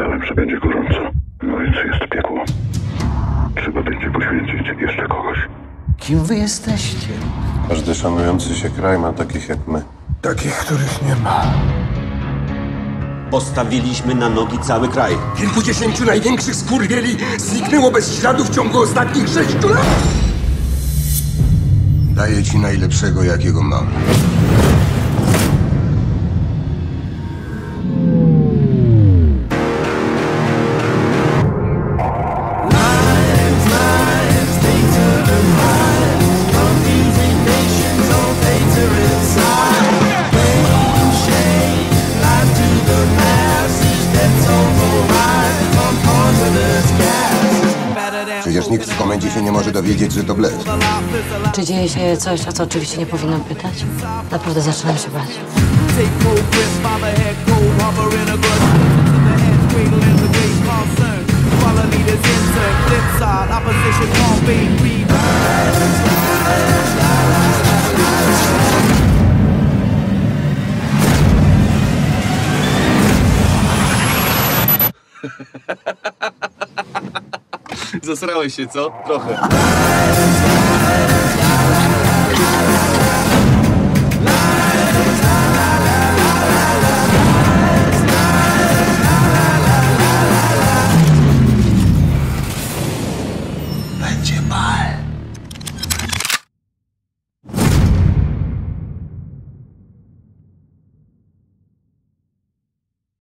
Uprzedzałem, że będzie gorąco. No więc jest piekło. Trzeba będzie poświęcić jeszcze kogoś. Kim wy jesteście? Każdy szanujący się kraj ma takich jak my. Takich, których nie ma. Postawiliśmy na nogi cały kraj. Kilkudziesięciu największych skurwieli zniknęło bez śladu w ciągu ostatnich sześciu lat. Daję ci najlepszego, jakiego mam. Nikt w komendzie się nie może dowiedzieć, że to blef. Czy dzieje się coś, o co oczywiście nie powinnam pytać? Naprawdę zaczynam się bać. Take full grip by the Zasrałeś się, co? Trochę. Będzie bal.